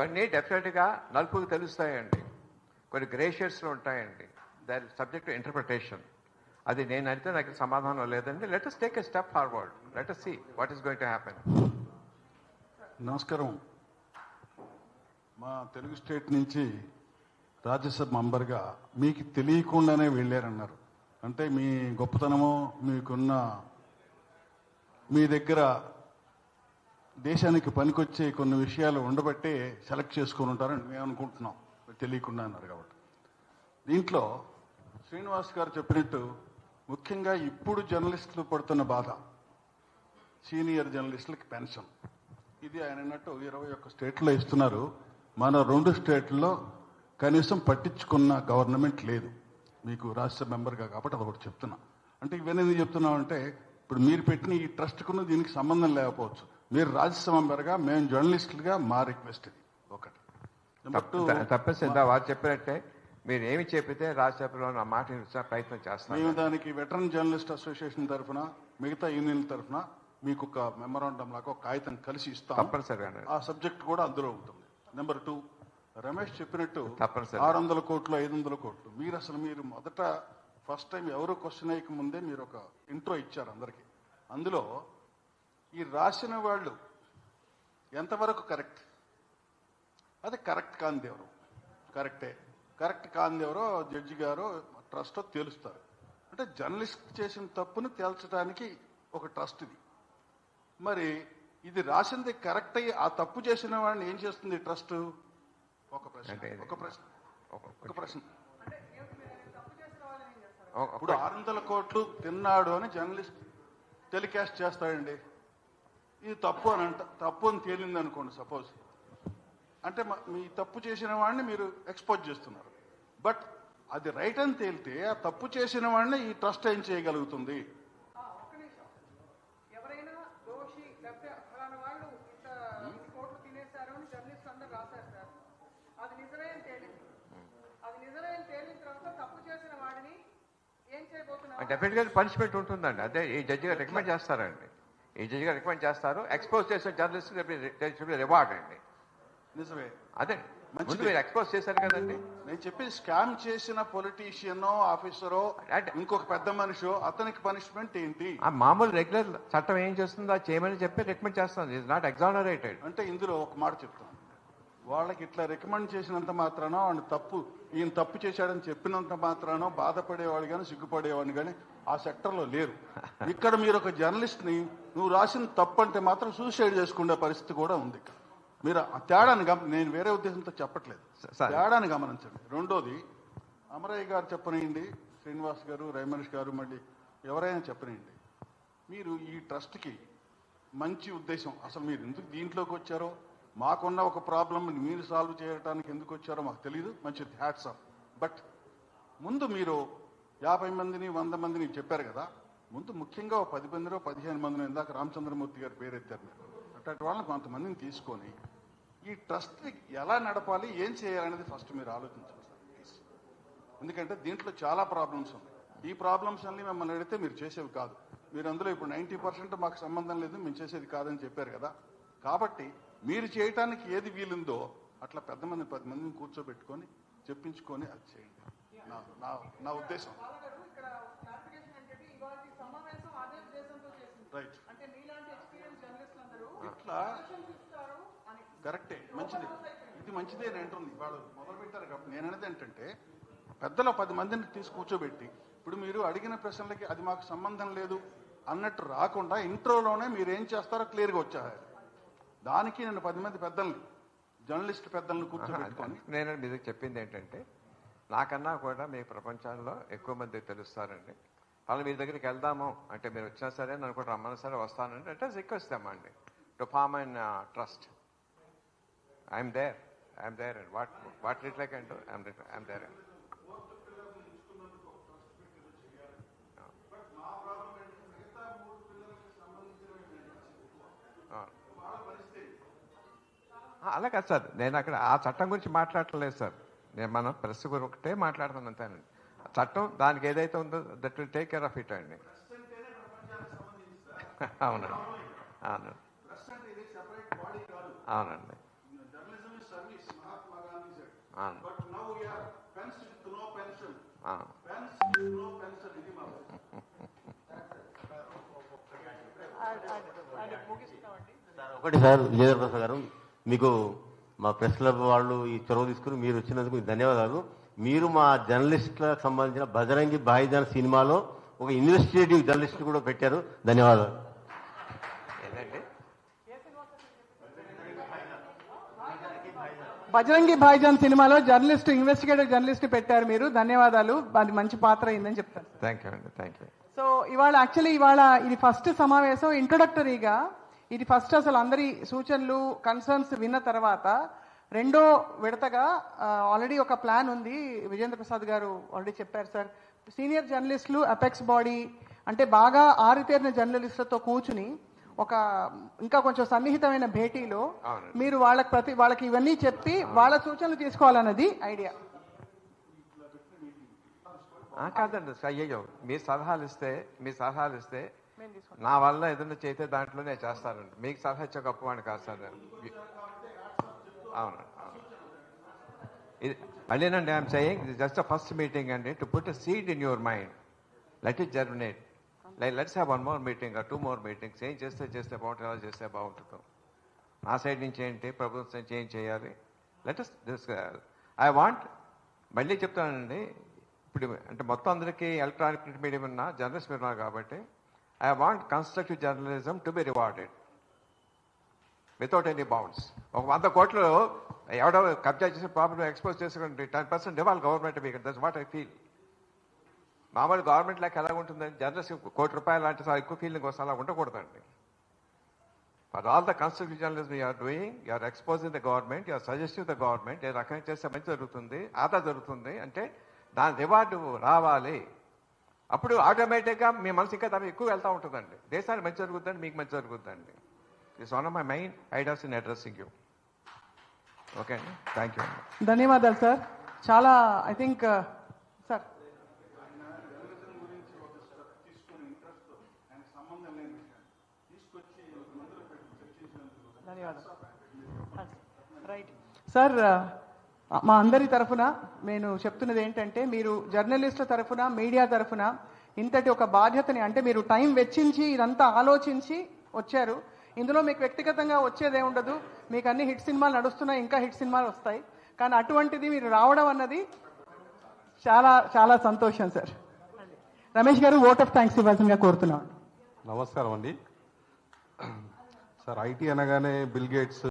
కొన్ని డెఫినెట్గా నలుపుకు తెలుస్తాయండి. కొన్ని గ్రేషియస్లో ఉంటాయండి. దాని సబ్జెక్ట్ ఇంటర్ప్రిటేషన్ అది నేను అడిగితే నాకు సమాధానం లేదండి. Let us take a step forward let us see what is going to happen నమస్కారం. మా తెలుగు స్టేట్ నుంచి రాజ్యసభ మెంబర్గా మీకు తెలియకుండానే వెళ్ళారన్నారు. అంటే మీ గొప్పతనము మీకున్న మీ దగ్గర దేశానికి పనికొచ్చే కొన్ని విషయాలు ఉండబట్టే సెలెక్ట్ చేసుకొని ఉంటారని మేము అనుకుంటున్నాం. తెలియకుండా అన్నారు కాబట్టి. దీంట్లో శ్రీనివాస్ గారు చెప్పినట్టు ముఖ్యంగా ఇప్పుడు జర్నలిస్టులు పడుతున్న బాధ సీనియర్ జర్నలిస్టులకి పెన్షన్. ఇది ఆయన అన్నట్టు ఇరవై ఒక్క స్టేట్లో ఇస్తున్నారు. మన రెండు స్టేట్లలో కనీసం పట్టించుకున్న గవర్నమెంట్ లేదు. మీకు రాష్ట్ర మెంబర్గా కాబట్టి అది ఒకటి చెప్తున్నా. అంటే ఇవన్నీ చెప్తున్నామంటే ఇప్పుడు మీరు పెట్టిన ఈ ట్రస్ట్కును దీనికి సంబంధం లేకపోవచ్చు. మీరు రాజ్యసభ మెంబర్గా మేము జర్నలిస్టులుగా మా రిక్వెస్ట్ ఇది. ఒకటి. ఇందా వారు చెప్పినట్టే మీరు ఏమి చెప్పితే రాజ్యసభలో నా మాట ప్రయత్నం చేస్తాను మేము దానికి వెటరన్ జర్నలిస్ట్ అసోసియేషన్ తరఫున మిగతా యూనియన్ల తరఫున మీకు ఒక మెమరాండం లాగా ఒక కాగితం కలిసి ఇస్తాం తప్పనిసరిగా ఆ సబ్జెక్ట్ కూడా అందులో ఉంటుంది నెంబర్ టూ రమేష్ చెప్పినట్టు తప్పనిసరి. ఆరు వందల కోట్లు ఐదు వందల కోట్లు. మీరు అసలు మీరు మొదట ఫస్ట్ టైం ఎవరు క్వశ్చన్ వేయక ముందే మీరు ఒక ఇంట్రో ఇచ్చారు అందరికి. అందులో ఈ రాసిన వాళ్ళు ఎంతవరకు కరెక్ట్? అది కరెక్ట్ కాంది ఎవరు కరెక్టే. కరెక్ట్ కాంది ఎవరో జడ్జి గారో ట్రస్టో తేలుస్తారు. అంటే జర్నలిస్ట్ చేసిన తప్పుని తేల్చడానికి ఒక ట్రస్ట్ ఇది. మరి ఇది రాసింది కరెక్ట్ అయ్యి ఆ తప్పు చేసిన వాడిని ఏం చేస్తుంది ట్రస్ట్? ఒక ప్రశ్న. ఒక ప్రశ్న ఒక ప్రశ్న. ఇప్పుడు ఆరు వందల కోట్లు తిన్నాడు అని జర్నలిస్ట్ టెలికాస్ట్ చేస్తాడండి ఇది తప్పు అని అంట తప్పు అని తేలింది అనుకోండి సపోజ్ అంటే మ- తప్పు చేసిన వాడిని మీరు ఎక్స్పోజ్ చేస్తున్నారు. బట్ అది రైట్ అని తేలితే ఆ తప్పు చేసిన వాడిని ఈ ట్రస్ట్ ఏం చేయగలుగుతుంది? ఆ, ఒక్క నిమిషం. ఎవరైనా దోషి లేకపోతే ఫలానా వాళ్ళు ఇంత ఇన్ని కోట్లు తినేశారు అని జర్నలిస్ట్ అందరు రాశారు సార్. అది నిజమే అని తేలింది. అది నిజమే అని తేలిన తర్వాత తప్పు చేసిన వాడిని ఏం చేయబోతున్నారు? డెఫినెట్గా పనిష్మెంట్ ఉంటుందండి. అదే ఈ జడ్జి గారు రికమెండ్ చేస్తారండి. ఈ జడ్జి గారు రికమెండ్ చేస్తారు. ఎక్స్పోజ్ చేసిన జర్నలిస్ట్ రివార్డ్ అండి. నిజమే. అదే. ముందు. మీరు ఎక్స్పోజ్ చేశారు కదండి. నేను చెప్పేది స్కామ్ చేసిన పొలిటీషియన్ ఆఫీసరో ఇంకొక పెద్ద మనిషో అతనికి పనిష్మెంట్ ఏంటి? ఆ మామూలు రెగ్యులర్ చట్టం ఏం చేస్తుందో చేయమని చెప్పి రికమెండ్ చేస్తుంది ఇస్ నాట్ ఎగ్జానరేటెడ్ అంటే ఇందులో ఒక మాట చెప్తాను. వాళ్ళకి ఇట్లా రికమెండ్ చేసినంత మాత్రానో వాడిని తప్పు ఈయన తప్పు చేశాడని చెప్పినంత మాత్రానో బాధపడేవాడు కానీ సిగ్గుపడేవాడిని కానీ ఆ సెక్టర్లో లేరు. ఇక్కడ మీరు ఒక జర్నలిస్ట్ని నువ్వు రాసిన తప్పు అంటే మాత్రం సూసైడ్ చేసుకునే పరిస్థితి కూడా ఉంది ఇక్కడ. మీరు ఆ తేడాని గమ నేను వేరే ఉద్దేశంతో చెప్పట్లేదు. తేడాని గమనించండి. రెండోది అమరయ్య గారు చెప్పనియండి శ్రీనివాస్ గారు రైమనిష్ గారు మళ్ళీ ఎవరైనా చెప్పనియండి. మీరు ఈ ట్రస్ట్కి మంచి ఉద్దేశం. అసలు మీరు ఎందుకు దీంట్లోకి వచ్చారో మాకున్న ఒక ప్రాబ్లం మీరు సాల్వ్ చేయడానికి ఎందుకు వచ్చారో మాకు తెలియదు మంచి హ్యాట్స్ ఆఫ్ బట్ ముందు మీరు యాభై మందిని వంద మందిని చెప్పారు కదా. ముందు ముఖ్యంగా పది మందిలో పదిహేను మందిని ఇందాక రామచంద్రమూర్తి గారు పేరెత్తారు మీరు. అట్లాంటి వాళ్ళని కొంతమందిని తీసుకొని ఈ ట్రస్ట్ని ఎలా నడపాలి ఏం చేయాలనేది ఫస్ట్ మీరు ఆలోచించాలి సార్ ప్లీజ్ ఎందుకంటే దీంట్లో చాలా ప్రాబ్లమ్స్ ఉన్నాయి. ఈ ప్రాబ్లమ్స్ అన్ని మిమ్మల్ని అడిగితే మీరు చేసేవి కాదు. మీరు అందులో ఇప్పుడు నైంటీ పర్సెంట్ మాకు సంబంధం లేదు మేము చేసేది కాదని చెప్పారు కదా. కాబట్టి మీరు చేయటానికి ఏది వీలుందో అట్లా పెద్ద మంది పది మందిని కూర్చోబెట్టుకొని చెప్పించుకొని అది చేయండి. నా నా ఉద్దేశం. రైట్ ఇట్లా కరెక్టే మంచిది. ఇది మంచిదే అని అంటుంది. వాళ్ళు మొదలు పెట్టారు కాబట్టి నేను అనేది ఏంటంటే పెద్దలో పది మందిని తీసి కూర్చోబెట్టి ఇప్పుడు మీరు అడిగిన ప్రశ్నలకి అది మాకు సంబంధం లేదు అన్నట్టు రాకుండా ఇంట్రోలోనే మీరు ఏం చేస్తారో క్లియర్గా వచ్చారు దానికి నేను పది మంది పెద్దల్ని జర్నలిస్ట్ పెద్దల్ని కూర్చోబెట్టుకొని నేను మీ దగ్గర చెప్పింది ఏంటంటే నాకన్నా కూడా మీ ప్రపంచంలో ఎక్కువ మంది తెలుస్తారండి. వాళ్ళు మీ దగ్గరికి వెళ్దాము అంటే మీరు వచ్చినా సరే నన్ను కూడా రమ్మన్నా సరే వస్తానంటే అంటే request తెమ్మండి to farm and trust I'm there I'm there and what what writ like and I'm I'm there and అలా కాదు సార్. నేను అక్కడ ఆ చట్టం గురించి మాట్లాడట్లేదు సార్. నేను మనం ప్రెస్ గురించి ఒకటే మాట్లాడుతున్నాను అంతేనండి. ఆ చట్టం దానికి ఏదైతే ఉందో that will take care of it అండి. అవునండి. అవునండి అవునండి. అవును. ఒకటి సార్ విజయప్రసాద్ గారు. మీకు మా ప్రెస్ క్లబ్ వాళ్ళు ఈ చొరవ తీసుకుని మీరు వచ్చినందుకు మీకు ధన్యవాదాలు. మీరు మా జర్నలిస్టులకు సంబంధించిన బజరంగి భాయిజాన్ సినిమాలో ఒక ఇన్వెస్టిగేటివ్ జర్నలిస్ట్ కూడా పెట్టారు. ధన్యవాదాలు. ఏంటండి బజరంగి భాయిజాన్ సినిమాలో జర్నలిస్ట్ ఇన్వెస్టిగేటివ్ జర్నలిస్ట్ పెట్టారు మీరు. ధన్యవాదాలు. అది మంచి పాత్ర అయిందని చెప్తాను. థ్యాంక్ యూ అండి. థ్యాంక్ యూ సో ఇవాళ యాక్చువల్లీ ఇవాళ ఇది ఫస్ట్ సమావేశం ఇంట్రొడక్టరీగా ఇది ఫస్ట్ అసలు అందరి సూచనలు కన్సర్న్స్ విన్న తర్వాత రెండో విడతగా ఆల్రెడీ ఒక ప్లాన్ ఉంది. విజేంద్ర ప్రసాద్ గారు ఆల్రెడీ చెప్పారు సార్ సీనియర్ జర్నలిస్టులు అపెక్స్ బాడీ అంటే బాగా ఆరితేరిన జర్నలిస్టులతో కూర్చుని ఒక ఇంకా కొంచెం సన్నిహితమైన భేటీలో. మీరు వాళ్ళకి ప్రతి వాళ్ళకి ఇవన్నీ చెప్పి వాళ్ళ సూచనలు తీసుకోవాలన్నది ఐడియా ఆ, కాదండి అయ్యయ్యో మీ సలహాలు ఇస్తే మీ సలహాలు ఇస్తే నా వల్ల ఏదైనా చేస్తే దాంట్లోనే చేస్తారండి మీకు సలహా ఇచ్చే గొప్పవాడిని కాదు సార్ అవునండి అవును ఇది మళ్ళీనండి ఐఎమ్ సెయింగ్ ఇది జస్ట్ ఫస్ట్ మీటింగ్ అండి. To put seed in your mind let it germinate like let's have one more meeting two more meetings ఏం చేస్తే చేస్తే బాగుంటుంది ఎలా చేస్తే బాగుంటుందో. నా సైడ్ నుంచి ఏంటి ప్రభుత్వం నుంచి ఏం చేయాలి? లెట్ దిస్ ఐ వాంట్ మళ్ళీ చెప్తానండి. ఇప్పుడు అంటే మొత్తం అందరికీ ఎలక్ట్రానిక్ మీడియం ఉన్న జర్నలిస్ట్ మీరు కాబట్టి I want constructive journalism to be rewarded without any bounds ఒక వంద కోట్లు ఎవడో కబ్జా చేసిన ప్రాబ్లం ఎక్స్పోజ్ చేసుకుంటే టెన్ పర్సెంట్ ఇవ్వాలి గవర్నమెంట్ మీకు. దట్స్ వాట్ ఐ ఫీల్ మామూలు గవర్నమెంట్ లెక్క ఎలా ఉంటుందని జర్నలిస్ట్ కోటి రూపాయలు లాంటి సార్ ఎక్కువ ఫీలింగ్ వస్తే అలా ఉండకూడదండి. For all the constructive journalism you're doing you're exposing the government you're suggesting the government ఏ రకంగా చేస్తే మంచి జరుగుతుంది ఆదా జరుగుతుంది అంటే దాని రివార్డు రావాలి. అప్పుడు ఆటోమేటిక్గా మీ మనసు ఇంకా దాని ఎక్కువ వెళ్తూ ఉంటుందండి. దేశానికి మంచి జరుగుతుందండి మీకు మంచి జరుగుతుందండి it's one of my main ideas in addressing you okay అండి థ్యాంక్ యూ ధన్యవాదాలు సార్ చాలా ఐ థింక్ సార్ ధన్యవాదాలు. రైట్ సార్ మా అందరి తరఫున నేను చెప్తున్నది ఏంటంటే మీరు జర్నలిస్టుల తరఫున మీడియా తరఫున ఇంతటి ఒక బాధ్యతని అంటే మీరు టైం వెచ్చించి ఇదంతా ఆలోచించి వచ్చారు. ఇందులో మీకు వ్యక్తిగతంగా వచ్చేదే ఉండదు మీకు అన్ని హిట్ సినిమాలు నడుస్తున్నాయి ఇంకా హిట్ సినిమాలు వస్తాయి. కానీ అటువంటిది మీరు రావడం అన్నది చాలా చాలా సంతోషం సార్. రమేష్ గారు ఓట్ ఆఫ్ థ్యాంక్స్ ఇవ్వాల్సిందిగా కోరుతున్నాను నమస్కారం అండి. సార్ ఐటీ అనగానే బిల్ గేట్స్